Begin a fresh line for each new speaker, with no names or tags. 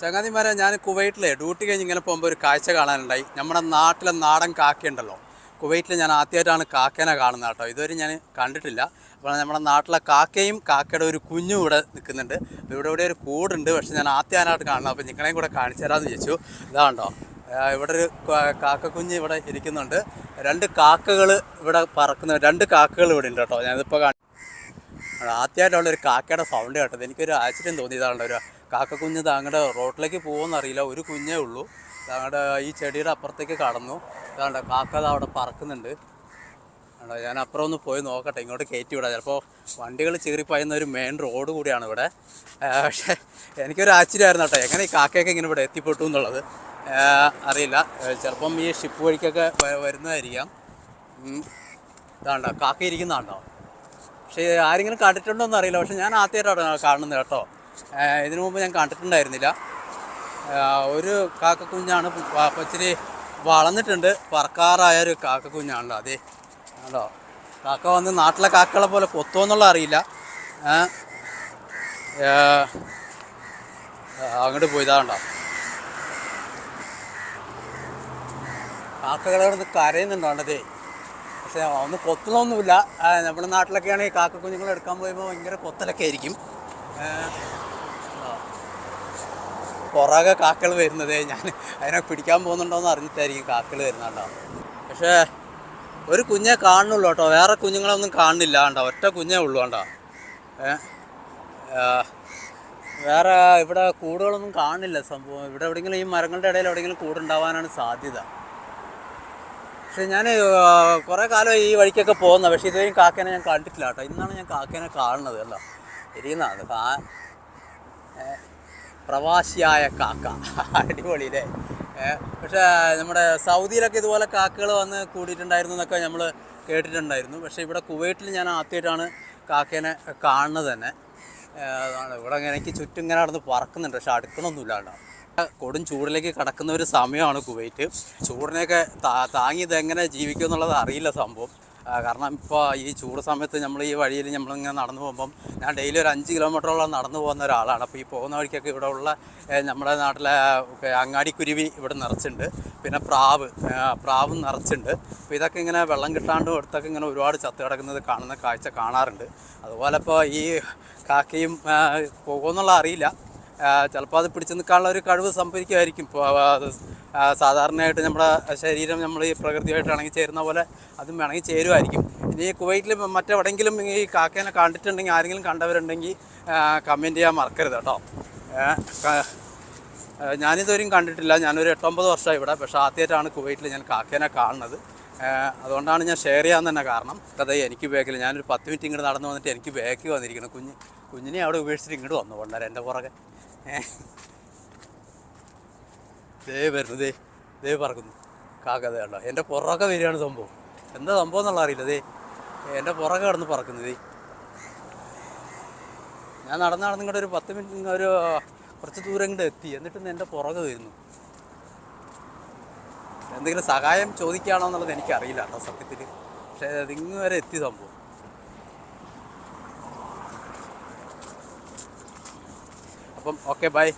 ചങ്ങാതിമാരെ ഞാൻ കുവൈറ്റിലെ ഡ്യൂട്ടി കഴിഞ്ഞ് ഇങ്ങനെ പോകുമ്പോൾ ഒരു കാഴ്ച കാണാനുണ്ടായി. നമ്മുടെ നാട്ടിലെ നാടൻ കാക്കയുണ്ടല്ലോ. കുവൈറ്റിൽ ഞാൻ ആദ്യമായിട്ടാണ് കാക്കേനെ കാണുന്നത് കേട്ടോ. ഇതുവരെ ഞാൻ കണ്ടിട്ടില്ല. അപ്പോൾ നമ്മുടെ നാട്ടിലെ കാക്കയും കാക്കയുടെ ഒരു കുഞ്ഞും ഇവിടെ നിൽക്കുന്നുണ്ട്. ഇവിടെ ഇവിടെ ഒരു കൂടുണ്ട്. പക്ഷെ ഞാൻ ആദ്യമായിട്ട് കാണണം അപ്പോൾ നിങ്ങളെയും കൂടെ കാണിച്ചു തരാമെന്ന് ചോദിച്ചു ഇതാണ്ടോ ഇവിടെ ഒരു കാക്കക്കുഞ്ഞ് ഇവിടെ ഇരിക്കുന്നുണ്ട്. രണ്ട് കാക്കകൾ ഇവിടെ പറക്കുന്ന രണ്ട് കാക്കകൾ ഇവിടെ ഉണ്ട് കേട്ടോ. ഞാനിപ്പോൾ കാണി ആദ്യമായിട്ടുള്ള ഒരു കാക്കയുടെ സൗണ്ട് കേട്ടത്. എനിക്കൊരു ആശ്ചര്യം തോന്നിയതാണല്ലോ ഒരു കാക്കക്കുഞ്ഞ് താങ്കളുടെ റോട്ടിലേക്ക് പോകുമെന്ന് അറിയില്ല ഒരു കുഞ്ഞേ ഉള്ളൂ. താങ്കളുടെ ഈ ചെടിയുടെ അപ്പുറത്തേക്ക് കടന്നു. താങ്കളുടെ കാക്ക അവിടെ പറക്കുന്നുണ്ട്. ഞാൻ അപ്പുറം ഒന്ന് പോയി നോക്കട്ടെ. ഇങ്ങോട്ട് കയറ്റി വിടാം. ചിലപ്പോൾ വണ്ടികൾ ചീറിപ്പായുന്ന ഒരു മെയിൻ റോഡ് കൂടിയാണ് ഇവിടെ. പക്ഷേ എനിക്കൊരു ആശ്ചര്യമായിരുന്നു കേട്ടോ. എങ്ങനെ ഈ കാക്കയൊക്കെ ഇങ്ങനെ ഇവിടെ എത്തിപ്പെട്ടു എന്നുള്ളത്? അറിയില്ല. ചിലപ്പം ഈ ഷിപ്പ് വഴിക്കൊക്കെ വരുന്നതായിരിക്കാം. ഇതാണ്ടോ കാക്ക ഇരിക്കുന്നതാണ്ടോ പക്ഷേ ആരെങ്കിലും കണ്ടിട്ടുണ്ടോ എന്ന് അറിയില്ല പക്ഷേ ഞാൻ ആദ്യമായിട്ടാണ് കാണുന്നത് കേട്ടോ. ഇതിനു മുമ്പ് ഞാൻ കണ്ടിട്ടുണ്ടായിരുന്നില്ല. ഒരു കാക്കക്കുഞ്ഞാണ് ഇച്ചിരി വളർന്നിട്ടുണ്ട്. പറക്കാറായ ഒരു കാക്കക്കുഞ്ഞാണല്ലോ അതെ. ആണല്ലോ. കാക്ക വന്ന് നാട്ടിലെ കാക്കകളെ പോലെ കൊത്തോ എന്നുള്ള അറിയില്ല. അങ്ങോട്ട് പോയതാണ്ടോ കാക്കകളെ നിന്ന് കരയുന്നുണ്ടോ അതേ പക്ഷെ ഒന്ന് കൊത്തണമൊന്നുമില്ല നമ്മുടെ നാട്ടിലൊക്കെയാണെങ്കിൽ കാക്ക കുഞ്ഞുങ്ങൾ എടുക്കാൻ പോയപ്പോൾ ഭയങ്കര കൊത്തലൊക്കെ ആയിരിക്കും. പുറകെ കാക്കൾ വരുന്നത് ഞാൻ അതിനെ പിടിക്കാൻ പോകുന്നുണ്ടോയെന്ന് അറിഞ്ഞിട്ടായിരിക്കും കാക്കൾ വരുന്നുണ്ടോ പക്ഷേ ഒരു കുഞ്ഞെ കാണുന്നുള്ളൂ കേട്ടോ. വേറെ കുഞ്ഞുങ്ങളൊന്നും കാണുന്നില്ല കണ്ടോ. ഒറ്റ കുഞ്ഞേ ഉള്ളൂ കണ്ടോ. വേറെ ഇവിടെ കൂടുകളൊന്നും കാണില്ല സംഭവം. ഇവിടെ എവിടെയെങ്കിലും ഈ മരങ്ങളുടെ ഇടയിൽ എവിടെയെങ്കിലും കൂടുണ്ടാവാനാണ് സാധ്യത. പക്ഷേ ഞാൻ കുറേ കാലം ഈ വഴിക്കൊക്കെ പോകുന്ന പക്ഷേ ഇതുവരെയും കാക്കേനെ ഞാൻ കണ്ടിട്ടില്ല കേട്ടോ. ഇന്നാണ് ഞാൻ കാക്കേനെ കാണുന്നത് അല്ലോ ഇരിക്കുന്നതാണ് കാ പ്രവാസിയായ കാക്ക. അടിപൊളി അല്ലേ പക്ഷേ നമ്മുടെ സൗദിയിലൊക്കെ ഇതുപോലെ കാക്കകൾ വന്ന് കൂടിയിട്ടുണ്ടായിരുന്നു എന്നൊക്കെ നമ്മൾ കേട്ടിട്ടുണ്ടായിരുന്നു. പക്ഷേ ഇവിടെ കുവൈറ്റിൽ ഞാൻ ആദ്യമായിട്ടാണ് കാക്കേനെ കാണുന്നത് തന്നെ. ഇവിടെ ഇങ്ങനെ എനിക്ക് ചുറ്റും ഇങ്ങനെ നടന്ന് പറക്കുന്നുണ്ട്. പക്ഷെ അടുക്കണമൊന്നുമില്ല കേട്ടോ. കൊടും ചൂടിലേക്ക് കടക്കുന്ന ഒരു സമയമാണ് കുവൈറ്റ്. ചൂടിനെയൊക്കെ താ- താങ്ങി ഇതെങ്ങനെ ജീവിക്കും എന്നുള്ളത് അറിയില്ല സംഭവം. കാരണം ഇപ്പോൾ ഈ ചൂട് സമയത്ത് നമ്മൾ ഈ വഴിയിൽ നമ്മളിങ്ങനെ നടന്നു പോകുമ്പം ഞാൻ ഡെയിലി ഒരു അഞ്ച് കിലോമീറ്ററോളം നടന്നു പോകുന്ന ഒരാളാണ്. അപ്പോൾ ഈ പോകുന്ന വഴിക്കൊക്കെ ഇവിടെ ഉള്ള നമ്മുടെ നാട്ടിലെ അങ്ങാടിക്കുരുവി ഇവിടെ നിറച്ചുണ്ട്. പിന്നെ പ്രാവ് പ്രാവും നിറച്ചുണ്ട്. അപ്പോൾ ഇതൊക്കെ ഇങ്ങനെ വെള്ളം കിട്ടാണ്ട് അടുത്തൊക്കെ ഇങ്ങനെ ഒരുപാട് ചത്ത് കിടക്കുന്നത് കാണുന്ന കാഴ്ച കാണാറുണ്ട്. അതുപോലെ ഇപ്പോൾ ഈ കാക്കയും പോകുമെന്നുള്ള അറിയില്ല. ചിലപ്പോൾ അത് പിടിച്ചു നിൽക്കാനുള്ള ഒരു കഴിവ് സംഭരിക്കുമായിരിക്കും സാധാരണയായിട്ട് നമ്മുടെ ശരീരം നമ്മൾ ഈ പ്രകൃതിയായിട്ട് ഇണങ്ങി ചേരുന്ന പോലെ അതും ഇണങ്ങി ചേരുമായിരിക്കും. ഇനി കുവൈറ്റിൽ മറ്റെവിടെയെങ്കിലും ഈ കാക്കേനെ കണ്ടിട്ടുണ്ടെങ്കിൽ ആരെങ്കിലും കണ്ടവരുണ്ടെങ്കിൽ കമന്റ് ചെയ്യാൻ മറക്കരുത് കേട്ടോ. ഞാനിതുവരെയും കണ്ടിട്ടില്ല. ഞാനൊരു എട്ടൊമ്പത് വർഷമായി ഇവിടെ. പക്ഷേ ആദ്യമായിട്ടാണ് കുവൈറ്റിൽ ഞാൻ കാക്കേനെ കാണുന്നത്. അതുകൊണ്ടാണ് ഞാൻ ഷെയർ ചെയ്യാൻ തന്നെ കാരണം. കഥ എനിക്ക് ബാക്കിൽ ഞാനൊരു പത്ത് മിനിറ്റ് ഇങ്ങോട്ട് നടന്നു വന്നിട്ട് എനിക്ക് ബാക്ക് വന്നിരിക്കണം കുഞ്ഞ്. കുഞ്ഞിനെ അവിടെ ഉപേക്ഷിച്ചിട്ട് ഇങ്ങോട്ട് വന്നു കൊണ്ടുവരാൻ എന്റെ പുറകെ. ദേ വരുന്നു ദേ ദേ പറക്കുന്നു. കാക്ക ദേ കണ്ടോ എന്റെ പുറകെ വരികയാണ് സംഭവം. എന്താ സംഭവം എന്നുള്ള അറിയില്ല ദേ. എന്റെ പുറകെ കിടന്ന് പറക്കുന്നു ദേ. ഞാൻ നടന്ന് നടന്ന് ഇങ്ങോട്ട് ഒരു പത്ത് മിനിറ്റ് ഒരു കുറച്ച് ദൂരം ഇങ്ങോട്ട് എത്തി. എന്നിട്ട് എന്റെ പുറകെ വരുന്നു. എന്തെങ്കിലും സഹായം ചോദിക്കുകയാണോ എന്നുള്ളത് എനിക്കറിയില്ല കേട്ടോ സത്യത്തിൽ പക്ഷേ അതിങ്ങനെ വരെ എത്തി സംഭവം. അപ്പം ഓക്കെ ബൈ.